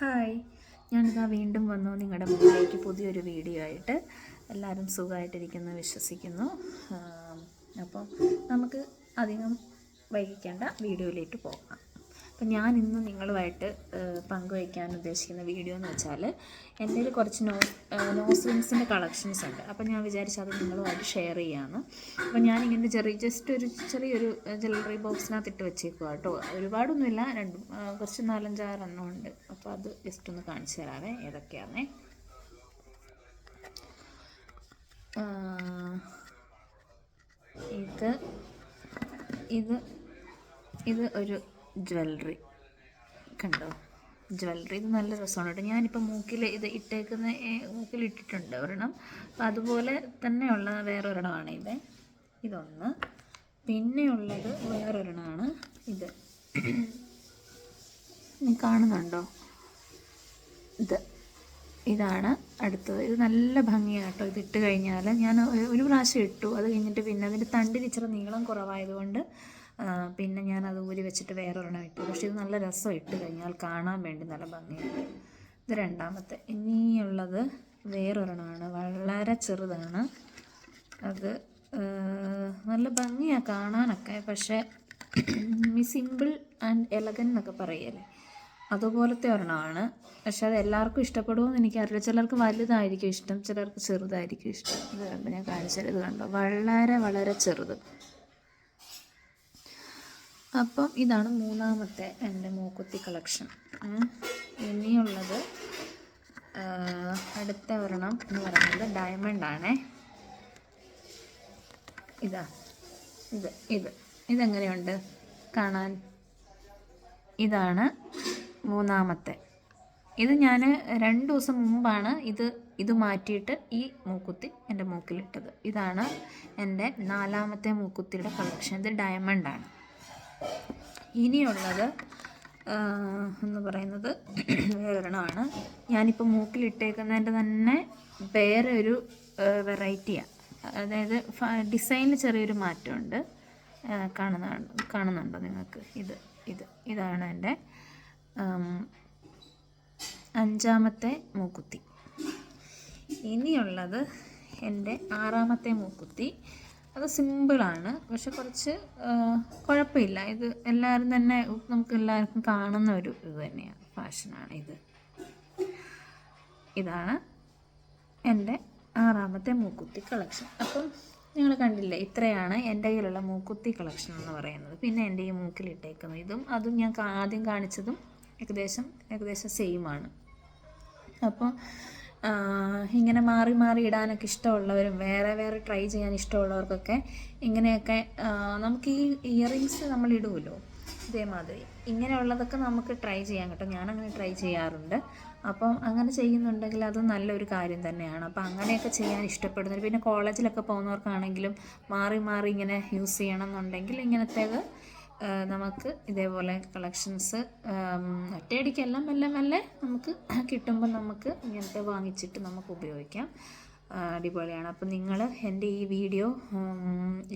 Hi. ഞാനിതാ വീണ്ടും വന്നു നിങ്ങളുടെ മുന്നിലേക്ക് പുതിയൊരു വീഡിയോ ആയിട്ട്. എല്ലാവരും സുഖമായിട്ടിരിക്കുന്നു വിശ്വസിക്കുന്നു. അപ്പം നമുക്ക് അധികം വൈകിക്കേണ്ട വീഡിയോയിലേക്ക് പോകാം. അപ്പം ഞാൻ ഇന്ന് നിങ്ങളുമായിട്ട് പങ്കുവയ്ക്കാൻ ഉദ്ദേശിക്കുന്ന വീഡിയോ എന്ന് വെച്ചാൽ എന്റെ കുറച്ച് നോ നോസ് റിംഗ്സിന്റെ കളക്ഷൻസ് ഉണ്ട്. അപ്പം ഞാൻ വിചാരിച്ചു അത് നിങ്ങളുമായിട്ട് ഷെയർ ചെയ്യാമെന്ന് അപ്പം ഞാനിങ്ങനെ ചെറിയ ജസ്റ്റ് ഒരു ചെറിയൊരു ജ്വല്ലറി ബോക്സിനകത്ത് ഇട്ട് വെച്ചേക്കുക കേട്ടോ. ഒരുപാടൊന്നുമില്ല രണ്ട് കുറച്ച് നാലഞ്ചാറെണ്ണം ഉണ്ട്. അപ്പോൾ അത് ജസ്റ്റ് ഒന്ന് കാണിച്ചു തരാവേ ഏതൊക്കെയാണേ ഇത് ഇത് ഇത് ഒരു ജ്വല്ലറി. കണ്ടോ? ജ്വല്ലറി ഇത് നല്ല രസമാണ് കേട്ടോ. ഞാനിപ്പോൾ മൂക്കിൽ ഇത് ഇട്ടേക്കുന്ന മൂക്കിൽ ഇട്ടിട്ടുണ്ട് ഒരെണ്ണം. അപ്പം അതുപോലെ തന്നെയുള്ള വേറൊരെണ്ണമാണ് ഇത്. ഇതൊന്ന്. പിന്നെയുള്ളത് വേറൊരെണ്ണമാണ് ഇത്. നീ കാണുന്നുണ്ടോ? ഇത്. ഇതാണ് അടുത്തത്. ഇത് നല്ല ഭംഗിയാണ് കേട്ടോ. ഇത് ഇട്ട് കഴിഞ്ഞാൽ ഞാൻ ഒരു- പ്രാവശ്യം ഇട്ടു. അത് കഴിഞ്ഞിട്ട് പിന്നെ അതിന്റെ തണ്ടിന് ഇച്ചിരി നീളം കുറവായതുകൊണ്ട് പിന്നെ ഞാൻ അത് ഊരി വെച്ചിട്ട് വേറൊരെണ്ണം ഇട്ടു. പക്ഷേ ഇത് നല്ല രസം ഇട്ട് കഴിഞ്ഞാൽ കാണാൻ വേണ്ടി നല്ല ഭംഗിയുണ്ട്. ഇത് രണ്ടാമത്തെ. ഇനിയുള്ളത് വേറൊരെണ്ണമാണ്. വളരെ ചെറുതാണ്. അത് നല്ല ഭംഗിയാണ് കാണാനൊക്കെ. പക്ഷേ മീ സിമ്പിൾ ആൻഡ് എലഗൻ എന്നൊക്കെ പറയല്ലേ? അതുപോലത്തെ ഒരെണ്ണമാണ്. പക്ഷെ അത് എല്ലാവർക്കും ഇഷ്ടപ്പെടുമോ എനിക്കറിയില്ല. ചിലർക്ക് വലുതായിരിക്കും ഇഷ്ടം ചിലർക്ക് ചെറുതായിരിക്കും ഇഷ്ടം. ഇത് കണ്ടോ ഞാൻ കാണിച്ചത് കണ്ടോ? വളരെ വളരെ ചെറുത്. അപ്പം ഇതാണ് മൂന്നാമത്തെ എന്റെ മൂക്കുത്തി കളക്ഷൻ. ഇനിയുള്ളത് അടുത്ത ഒരെണ്ണം എന്ന് പറയുന്നത് ഡയമണ്ട് ആണേ. ഇതാ ഇത് ഇത്. ഇതെങ്ങനെയുണ്ട്? കാണാൻ. ഇതാണ് മൂന്നാമത്തെ. ഇത് ഞാൻ രണ്ട് ദിവസം മുമ്പാണ് ഇത് ഇത് മാറ്റിയിട്ട് ഈ മൂക്കുത്തി എന്റെ മൂക്കിലിട്ടത്. ഇതാണ് എന്റെ നാലാമത്തെ മൂക്കുത്തിയുടെ കളക്ഷൻ. ഇത് ഡയമണ്ടാണ് ഇനിയുള്ളത് എന്ന് പറയുന്നത് വേറൊരെണ്ണമാണ്. ഞാനിപ്പോൾ മൂക്കിലിട്ടേക്കുന്നതിന്റെ തന്നെ വേറെ ഒരു വെറൈറ്റിയാണ് അതായത് ഡിസൈനിൽ ചെറിയൊരു മാറ്റമുണ്ട്. കാണുന്ന കാണുന്നുണ്ടോ നിങ്ങൾക്ക്? ഇത് ഇത് ഇതാണ് എന്റെ അഞ്ചാമത്തെ മൂക്കുത്തി. ഇനിയുള്ളത് എന്റെ ആറാമത്തെ മൂക്കുത്തി. അത് സിമ്പിളാണ്. പക്ഷെ കുറച്ച് കുഴപ്പമില്ല. ഇത് എല്ലാവരും തന്നെ നമുക്ക് എല്ലാവർക്കും കാണുന്ന ഒരു ഇത് തന്നെയാണ്. ഫാഷനാണ് ഇത്. ഇതാണ് എന്റെ ആറാമത്തെ മൂക്കുത്തി കളക്ഷൻ. അപ്പം നിങ്ങൾ കണ്ടില്ലേ ഇത്രയാണ് എന്റെ കയ്യിലുള്ള മൂക്കുത്തി കളക്ഷൻ എന്ന് പറയുന്നത്. പിന്നെ എന്റെ ഈ മൂക്കിലിട്ടേക്കുന്ന ഇതും അതും ഞാൻ ആദ്യം കാണിച്ചതും ഏകദേശം ഏകദേശം സെയിമാണ് അപ്പോൾ ഇങ്ങനെ മാറി മാറി ഇടാനൊക്കെ ഇഷ്ടമുള്ളവരും വേറെ വേറെ ട്രൈ ചെയ്യാൻ ഇഷ്ടമുള്ളവർക്കൊക്കെ ഇങ്ങനെയൊക്കെ നമുക്ക് ഈ ഇയറിങ്സ് നമ്മൾ ഇടുമല്ലോ ഇതേമാതിരി. ഇങ്ങനെയുള്ളതൊക്കെ നമുക്ക് ട്രൈ ചെയ്യാൻ കേട്ടോ. ഞാനങ്ങനെ ട്രൈ ചെയ്യാറുണ്ട്. അപ്പം അങ്ങനെ ചെയ്യുന്നുണ്ടെങ്കിൽ അത് നല്ലൊരു കാര്യം തന്നെയാണ്. അപ്പം അങ്ങനെയൊക്കെ ചെയ്യാൻ ഇഷ്ടപ്പെടുന്നവർ പിന്നെ കോളേജിലൊക്കെ പോകുന്നവർക്കാണെങ്കിലും മാറി മാറി ഇങ്ങനെ യൂസ് ചെയ്യണം എന്നുണ്ടെങ്കിൽ ഇങ്ങനത്തേത് നമുക്ക് ഇതേപോലെ കളക്ഷൻസ് ഒറ്റയടിക്കല്ല മെല്ലെ മെല്ലെ നമുക്ക് കിട്ടുമ്പോൾ നമുക്ക് ഇങ്ങനത്തെ വാങ്ങിച്ചിട്ട് നമുക്ക് ഉപയോഗിക്കാം. അടിപൊളിയാണ്. അപ്പം നിങ്ങൾ എന്റെ ഈ വീഡിയോ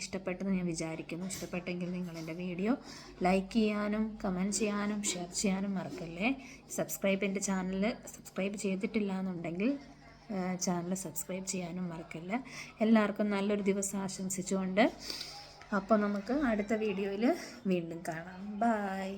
ഇഷ്ടപ്പെട്ടെന്ന് ഞാൻ വിചാരിക്കുന്നു. ഇഷ്ടപ്പെട്ടെങ്കിൽ നിങ്ങൾ എന്റെ വീഡിയോ ലൈക്ക് ചെയ്യാനും കമന്റ് ചെയ്യാനും ഷെയർ ചെയ്യാനും മറക്കല്ലേ. സബ്സ്ക്രൈബ് എന്റെ ചാനൽ സബ്സ്ക്രൈബ് ചെയ്തിട്ടില്ല എന്നുണ്ടെങ്കിൽ ചാനൽ സബ്സ്ക്രൈബ് ചെയ്യാനും മറക്കല്ല. എല്ലാവർക്കും നല്ലൊരു ദിവസം ആശംസിച്ചുകൊണ്ട് അപ്പോൾ നമുക്ക് അടുത്ത വീഡിയോയിൽ വീണ്ടും കാണാം. ബായ്